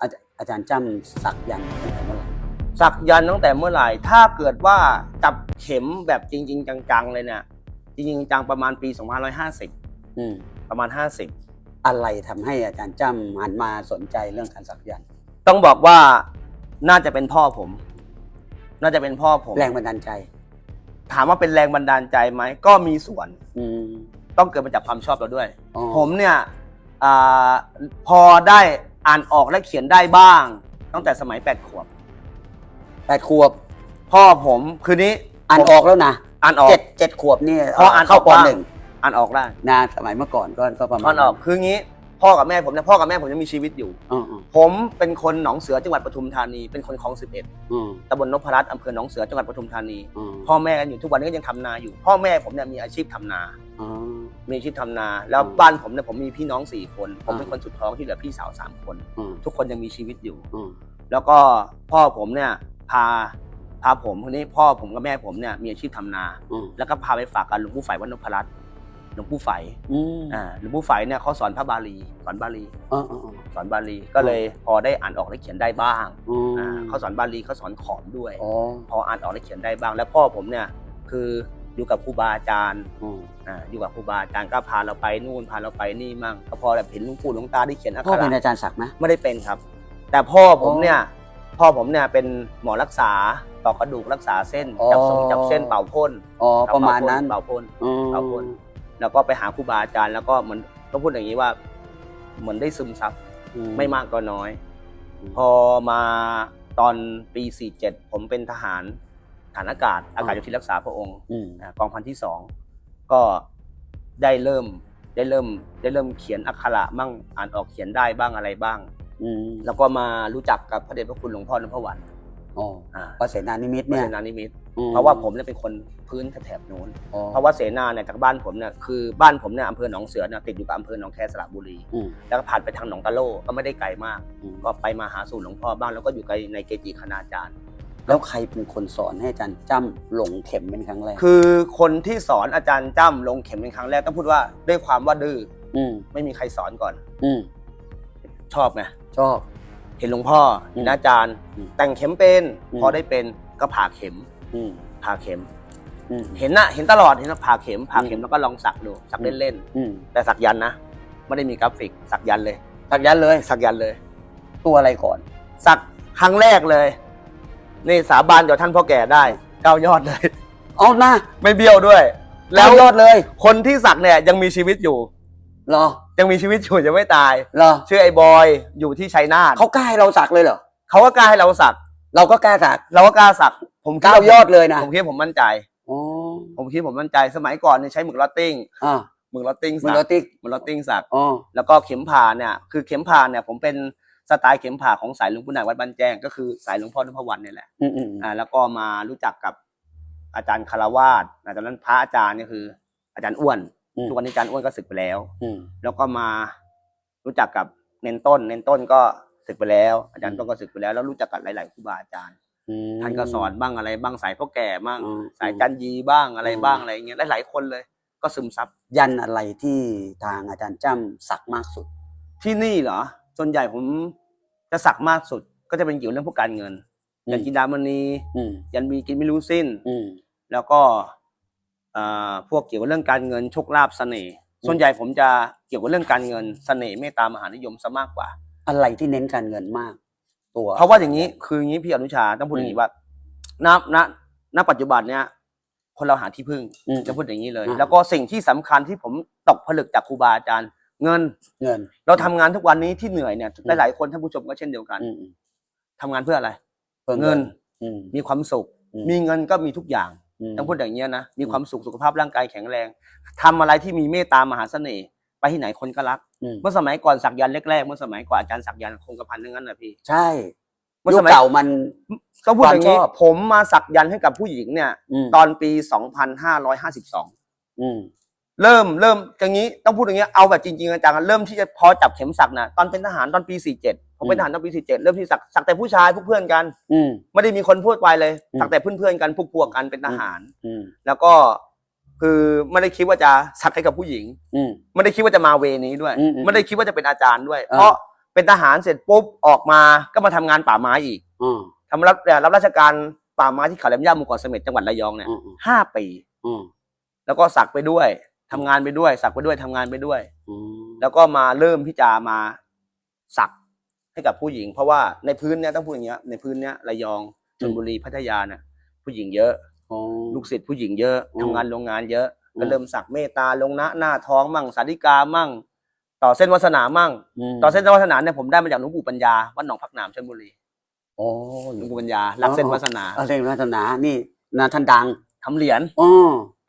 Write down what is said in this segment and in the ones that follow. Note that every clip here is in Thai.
อาจอาจารย์จ้ำสักยันต์ตั้งแต่เมื่อไหร่สักยันต์ตั้งแต่เมื่อไหร่ ถ้าเกิดว่าจับเข็มแบบจริง ๆ จังๆเลยเนี่ยจริงๆจังประมาณปี2550 อืมประมาณอะไรทำให้อาจารย์จ้ำหันมาสนใจเรื่องการสักยันต์50ต้องบอกว่าน่าจะเป็นพ่อผม น่าจะเป็นพ่อผม แรงบันดาลใจ ถามว่าเป็นแรงบันดาลใจไหม ก็มีส่วน อืมต้องเกิดมาจากความชอบเราด้วย อ๋อผมเนี่ยอาพอได้ อ่านออกและเขียนได้บ้าง ตั้งแต่สมัย 8 ขวบ แปดขวบพ่อผมคืนนี้อ่านผมออกแล้วนะอ่านออก เจ็ดเจ็ดขวบนี่พออ่านเข้าออกปบ้าง หนึ่งอ่านออกได้นะสมัยเมื่อก่อนก็ก็ประมาณ อ่านออกคืองี้ พ่อกับแม่ผมเนี่ยพ่อกับแม่ผมยังมีชีวิตอยู่อ๋ออ๋อผมเป็นคนหนองเสือจังหวัดปทุมธานี เป็นคนคลองสิบเอ็ดอ๋อตำบลนพรัตน์อำเภอหนองเสือจังหวัดปทุมธานีอ๋อพ่อแม่กันอยู่ทุกวันนี้ก็ยังทำนาอยู่ พ่อแม่ผมเนี่ยมีอาชีพทำนาอ๋อมีอาชีพทำนา แล้วอืมบ้านผมเนี่ยผมมีพี่น้องสี่คน ผมเป็นอ่า คนสุดท้องที่เหลือพี่สาวสามคนอ๋อทุกคนยังมีชีวิตอยู่อ๋อแล้วก็พ่อผมเนี่ยพาพาผมคนนี้พ่อผมกับแม่ผมเนี่ยมีอาชีพทำนาอ๋อแล้วก็พาไปฝากกันหลวงปู่ไฝวัดนพรัตน์ห ลวงปู่ไฝอืมอ่าหลวงปู่ไฝเนี่ยเขาสอนพระบาลีสอนบาลี อ๋ออ๋ออ๋อสอนบาลีก็เลยพอได้อ่านออกและเขียนได้บ้างอ๋ออ่าเขาสอนบาลีเขาสอนขอมด้วย อ๋อพออ่านออกและเขียนได้บ้าง แล้วพ่อผมเนี่ยคืออยู่กับครูบาอาจารย์อ๋ออ่าอยู่กับครูบาอาจารย์ก็พาเราไปนู่นพาเราไปนี่มั่งก็พอแบบเห็นหลุงปู่หลวงตาที่เขียนอักพ่อขเป็นระอาจารย์สักไหมไม่ได้เป็นครับ แต่พ่อผมอ๋อเนี่ย พ่อผมเนี่ยเป็นหมอรักษาต่อกระดูกรักษาเส้นอ๋อจับทรงจับเส้นเป่าพ่น อ๋อประมาณนั้นเป่าพ่นอ๋อเป่าพ่น แล้วก็ไปหาครูบาอาจารย์แล้วก็เหมือนต้องพูดอย่างนี้ว่าเหมือนได้ซึมซับอืไม่มากก็น้อยอืมพอมาตอนปี47ผมเป็นทหารฐานอากาศ อากาศโยธินรักษาพระองค์อืมนะกองพันที่สองก็ได้เริ่มได้เริ่มได้เริ่มเขียนอักขระบ้างอ่านออกเขียนได้บ้างอะไรบ้างอืมแล้วก็มารู้จักกับพระเดชพระคุณหลวงพ่อนพวัน อ๋ออ่าพระเสนานิมิตพเนี่ระยเสนานิมิตรอืเพราะว่าผมเนี่ยเป็นคนพื้นแถบๆนู้น อ๋อเพราะว่าเสนาเนี่ยจากบ้านผมเนี่ยคือบ้านผมเนี่ยอำเภอหนองเสือเนี่ยติดอยู่กับอำเภอหนองแคสระบุรี อืม แล้วก็ผ่านไปทางหนองตะโลก็ไม่ได้ไกลมาก อืม ก็ไปมาหาสู่หลวงพ่อบ้างแล้วก็อยู่ในเกจิคณาจารย์ แล้วใครเป็นคนสอนให้อาจารย์จ้ำหลงเข็มเป็นครั้งแรกคือคนที่สอนอาจารย์จ้ำลงเข็มเป็นครั้งแรกต้องพูดว่าด้วยความว่าดื้ออืมไม่มีใครสอนก่อน อืมชอบไงชอบ เห็นหลวงพ่ออืมเห็นอาจารย์อืมแต่งเข็มเป็นอืมพอได้เป็นก็ผ่าเข็มอืมผ่าเข็มอืมเห็นนะเห็นตลอดเห็นว่าผ่าเข็มผ่าเข็อืมมแล้วก็ลองสักดูสักอืมเล่นอืมๆแต่สักยันต์นะไม่ได้มีกราฟิกสักยันต์เลย สักยันต์เลย สักยันต์เลย ตัวอะไรก่อน สักครั้งแรกเลยนี่สาบานกับท่านพ่อแก่ได้เก้ายอดเลยเอาหน้าไม่เบี้ยวด้วย แล้แล้ววยอดเลย คนที่สักเนี่ยยังมีชีวิตอยู่ เหรอยังมีชีวิตอยู่ยังไม่ตาย เหรอชื่อไอ้บอยอยู่ที่ชัยนาทเขากล้าให้เราสักเลยเหรอเขาก็กล้าให้เราสัก เราก็กล้าสัก เราก็กล้าสัก ผมคิดเก้ายอดเลยนะผมคิดว่าผมมั่นใจอ๋อผมคิดผมมั่นใจสมัยก่อนเนี่ยใช้หมึกลอตติ้งอ่าหมึกลอตติ้งมือสัโรกติกหมึกลอตติ้งสักอ๋อแล้วก็เข็มผ่าเนี่ยคือเข็มผ่าเนี่ยผมเป็นสไตล์เข็มผ่าของสายหลวงปู่นายวัดบ้านแจ้งก็คือสายหลวงพ่อนพวันเนี่ยแหละอืมอืมอ่าแล้วก็มารู้จักกับอาจารย์คารวาสอ่าตอนนั้นพระอาจารย์เนี่ยคือ อาจารย์อ้วน อืม ทุกวันนี้อาจารย์อ้วนก็ศึกไปแล้ว อืม แล้วก็มารู้จักกับเน้นต้น เน้นต้นก็ศึกไปแล้ว อาจารย์ต้นก็ศึกไปแล้ว แล้วรู้จักกับหลาย ๆครูบาอาจารย์ อืม ท่านก็สอนบ้างอะไรบ้างสายพ่อแก่บ้างอืมสายจันยีบ้างอะไรอืม บ้างอะไรอย่างเงี้ยหลายๆคนเลย ก็ซึมซับยันอะไรที่ทางอาจารย์จ้ำสักมากสุด ที่นี่เหรอส่วนใหญ่ผมจะสักมากสุด ก็จะเป็นเกี่ยวเรื่องพวกการเงินอืม ยันกินดามณีอืม ยันมีกินไม่รู้สิ้น อืม แล้วก็เอ่อพวกเกี่ยวกับเรื่องการเงินโชคลาภเสน่ห์อืมส่วนใหญ่ผมจะเกี่ยวกับเรื่องการเงินเสน่ห์เมตตามหานิยมซะมากกว่า อะไรที่เน้นการเงินมาก ตัวเพราะว่าอย่างนี้คืออย่างนี้พี่อนุชาต้องพูดอย่างนี้ว่าณณณปัจจุบันเนี้ยคนเราหาที่พึ่งอืมจะพูดอย่างนี้เลยอ่าแล้วก็สิ่งที่สำคัญที่ผมตกผลึกจากครูบาอาจารย์ เงินเงิน เราทำงานทุกวันนี้ที่เหนื่อยเนี่ยอืมหลายๆคนท่านผู้ชมก็เช่นเดียวกันอืมอืมทำงานเพื่ออะไรพิ่มเงินอืมมีความสุขอืมมีเงินก็มีทุกอย่างม ต้องพูดอย่างนี้ยนะมีความสุขสุขภาพร่างกายแข็งแรงทำอะไรที่มีเมตตามหาเสน่ห์ไปที่ไหนคนก็รักอืมเมื่อสมัยก่อนสักยันต์แรกๆเมื่อสมัยก่อนอาจารย์สักยันต์คงกระพันทั้งนั้นนะพี่ใช่เมื่อยุสคมัยเก่ามันต้องพูดอย่างนี้ความชอบผมมาสักยันต์ให้กับผู้หญิงเนี่ยอืมตอนปี2552อืมเริ่มเริ่มอย่างนี้ต้องพูดอย่างนี้เอาแบบจริงๆอาจารย์เริ่มที่จะพอจับเข็มสักนะตอนเป็นทหารตอนปี47 ผมเป็นทหารตอนปี47เริ่มที่สักสักแต่ผู้ชายพวกเพื่อนกัน อืม ไม่ได้มีคนพูดไปเลย อืม สักแต่เพื่อนๆกันพวกพวกๆกันเป็นทหาร อืมแล้วก็คือไม่ได้คิดว่าจะสักให้กับผู้หญิง อืม ไม่ได้คิดว่าจะมาเวนี้ด้วย อืมอืมไม่ได้คิดว่าจะเป็นอาจารย์ด้วย อ่า เพราะไปเป็นทหารเสร็จปุ๊บออกมาก็มาทำงานป่าไม้อีกอืมทำรับเอ่อรับราชการป่าไม้ที่เขาแหลมย่าหมู่เกาะเสม็ดจังหวัดระยองเนี่ยอืมอืมห้าปี อืมแล้วก็สักไปด้วยทำงานไปด้วย สักไปด้วยทำงานไปด้วย อืมแล้วก็มาเริ่มที่จะมาสัก ให้กับผู้หญิง เพราะว่าในพื้นเนี้ยต้องพูดอย่างเงี้ยในพื้นเนี้ยระยองชลบุรีพัทยาเนี่ยผู้หญิงเยอะอ๋อลูกศิษย์ผู้หญิงเยอะอืมทำงานโรงงานเยอะอืมก็เริ่มสักเมตตาลงหน้าหน้าท้องมั่งสาธิกามั่ง ต่อเส้นวาสนามั่งมต่อเส้นวาสนาเนี่ยผมได้มาจากหลวงปู่ปัญญาวัดหนองพักน้ำชลบุรีโอ้หลวงปู่ปัญญารักเส้นวาสนาเอเรื่องวาสนานี่นาท่านดังทำเหรียญอ๋อ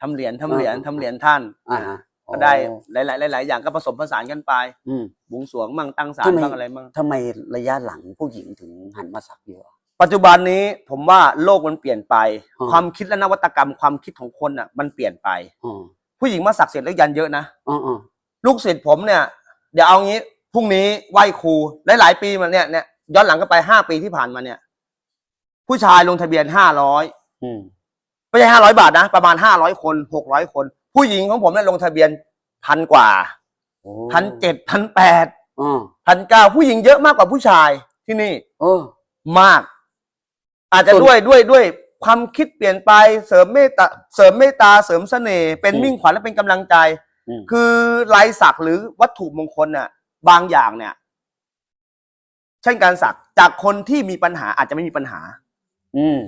ทำเหรียญทำเหรียญอ่าทำเหรียญท่านอ่าฮะ ก็ได้หลายๆหลายๆอย่างก็ผสมผสานกันไปอืม บวงสรวงมั่งตั้งศาลทำไม บ้างอะไรมั่งทำไมระยะหลังผู้หญิงถึงหันมาสักเยอะ ปัจจุบันนี้ผมว่าโลกมันเปลี่ยนไปอ่าความคิดและนวัตกรรมความคิดของคนอะ มันเปลี่ยนไป อ๋อผู้หญิงมาสักเสร็จแล้วยันเยอะนะ อ๋ออ๋อลูกศิษย์ผมเนี่ย เดี๋ยวเอางี้พรุ่งนี้ไหว้ครูหลายๆปีมาเนี่ยเนี่ยย้อนหลังกันไปห้าปีที่ผ่านมาเนี่ย ผู้ชายลงทะเบียนห้าร้อยอืม ไม่ใช่ห้าร้อยบาทนะ ประมาณห้าร้อยคนหกร้อยคน ผู้หญิงของผมเนี่ยลงทะเบียนพันกว่าโอ้พันเจ็ดพันแปดอ๋อพันเก้าผู้หญิงเยอะมากกว่าผู้ชายที่นี่โอ้มาก อาจจะส่วนด้วยด้วยด้วยความคิดเปลี่ยนไปเสริมเมตตาเสริมเมตตาเสริมเสน่ห์เป็นอืมมิ่งขวัญและเป็นกำลังใจอืมคือลายสักหรือวัตถุมงคลน่ะ บางอย่างเนี่ย เช่นการสักจากคนที่มีปัญหาอาจจะไม่มีปัญหา อืม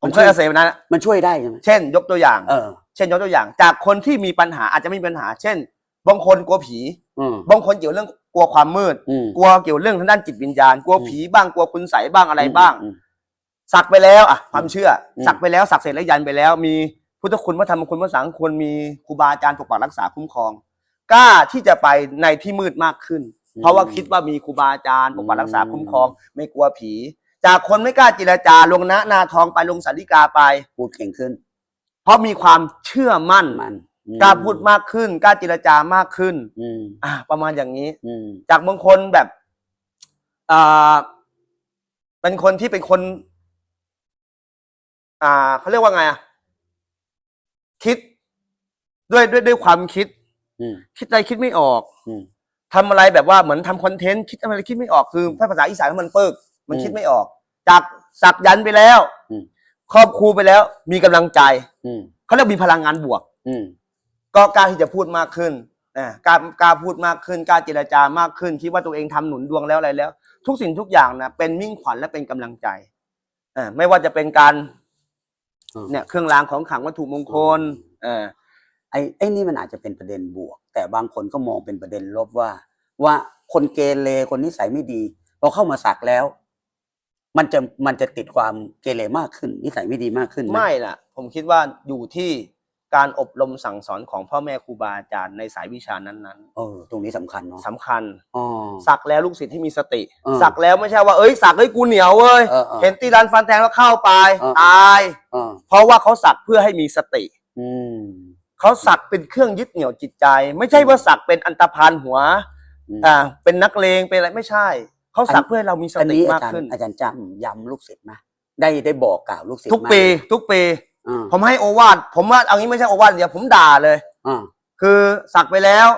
ผมเคยอาศัยนะมันช่วยได้ใช่ไหมเช่น ยกตัวอย่าง เออ เช่นยกตัวอย่าง จากคนที่มีปัญหาอาจจะไม่มีปัญหา เช่น บางคนกลัวผี อืม บางคนเกี่ยวเรื่องกลัวความมืด อืม กลัวเกี่ยวเรื่องทางด้านจิตวิญญาณ กลัวอืมผีบ้างกลัวคุณใสยบ้างอะไรบ้าง อืม สักไปแล้วอะความเชื่ออม สักไปแล้วสักเสร็จแล้วยันไปแล้ว มีพุทธคุณพระธรรมคุณพระสังฆคุณมีครูบาอาจารย์ปกปักรักษาคุ้มครองกล้าที่จะไปในที่มืดมากขึ้น เพราะว่าคิดว่ามีครูบาอาจารย์ปกปักรักษาคุ้มครอง ไม่กลัวผี จากคนไม่กล้าเจรจาลงนะหน้าทองไปลงสาริกาไป พูดเก่งขึ้น เพราะมีความเชื่อมั่นมันอืมกล้าพูดมากขึ้นกล้าเจรจามากขึ้น อืมอ่า ประมาณอย่างนี้ อืมจากบางคนแบบอ่าเป็นคนที่เป็นคน อ่าเขาเรียกว่าไงอะคิดด้วยด้วยด้วยความคิด อืม คิดอะไรคิดไม่ออกอืมทำอะไรแบบว่าเหมือนทำคอนเทนต์คิดอะไรคิดไม่ออกคือภาษาอีสานมันเปิกมันอืม คิดไม่ออก จากสักยันต์ไปแล้วอืม ครอบครูไปแล้วมีกำลังใจอืมเขาเรียกมีพลังงานบวก อืม ก็กล้าที่จะพูดมากขึ้นอ่ากล้ากล้าพูดมากขึ้นกล้าเจรจามากขึ้น คิดว่าตัวเองทำหนุนดวงแล้วอะไรแล้ว ทุกสิ่งทุกอย่างนะเป็นมิ่งขวัญและเป็นกำลังใจอ่าไม่ว่าจะเป็นการ อืม เนี่ยเครื่องรางของขลังวัตถุมงคลเออไอ้ไอ้นี่มันอาจจะเป็นประเด็นบวก แต่บางคนก็มองเป็นประเด็นลบว่า ว่าคนเกเรคนนิสัยไม่ดีพอเข้ามาสักแล้ว มันจะมันจะติดความเกเรมากขึ้น นิสัยไม่ดีมากขึ้นหไม่ล่ะ ผมคิดว่าอยู่ที่การอบรมสั่งสอนของพ่อแม่ครูบาอาจารย์ในสายวิชานั้นเออตรงนี้สำคัญเนาะๆสำคัญ อ๋อ สักแล้วลูกศิษย์ให้มีสติ เออสักแล้วไม่ใช่ว่าเอ้ยสักเฮ้ยกูเหนียวเว้ยเออเออเห็นตีรันฟันแทงแล้วเข้าไปเออ ตายเออเพราะว่าเขาสักเพื่อให้มีสติ อืม เขาสักเป็นเครื่องยึดเหนี่ยวจิตใจ ไม่ใช่ว่าสักเป็นอันตรพานหัวอืม อ่าเป็นนักเลงเป็นอะไรไม่ใช่ เขาสักเพื่อให้เรามีสอันตินี้อามากจารขึ้น ย์อาจารย์จำย้ำลูกศิษย์ไหมได้ได้บอกกล่าวลูกศิษย์ทุกไหมปีทุกปี อ่าผมให้โอวาทผมว่าเอางี้ไม่ใช่โอวาทเดียวผมด่าเลย อ่าคือสักไปแล้ว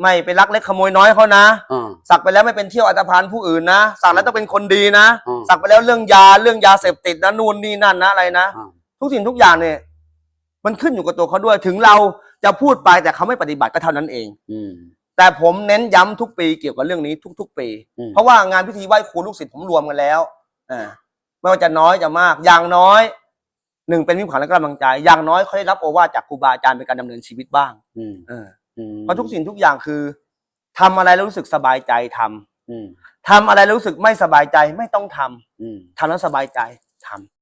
ไม่ไปลักเล็กขโมยน้อยเขานะ อ่า สักไปแล้วไม่เป็นเที่ยวอันตรพานผู้อื่นนะ สักแล้วต้องเป็นคนดีนะ อืม สักไปแล้วเรื่องยาเรื่องยาเสพติดนะนู่นนี่นั่นนะอะไรนะ อ่า ทุกสิ่งทุกอย่างเนี่ย มันขึ้นอยู่กับตัวเขาด้วยถึงเราจะพูดไปแต่เขาไม่ปฏิบัติก็เท่านั้นเอง อืม แต่ผมเน้นย้ำทุกปีเกี่ยวกับเรื่องนี้ทุก ๆ ปี อืม เพราะว่างานพิธีไหว้ครูลูกศิษย์ผมรวมกันแล้วอ่าไม่ว่าจะน้อยจะมาก อย่างน้อยหนึ่งเป็นมิตรขวัญและกำลังใจ อย่างน้อยเขาได้รับโอวาทจากครูบาอาจารย์เป็นการดำเนินชีวิตบ้างอืมเอออืมเพราะทุกสิ่งทุกอย่างคือทำอะไรแล้วรู้สึกสบายใจทำอืมทำอะไรแล้วรู้สึกไม่สบายใจไม่ต้องทำอืม ทำแล้วสบายใจทำ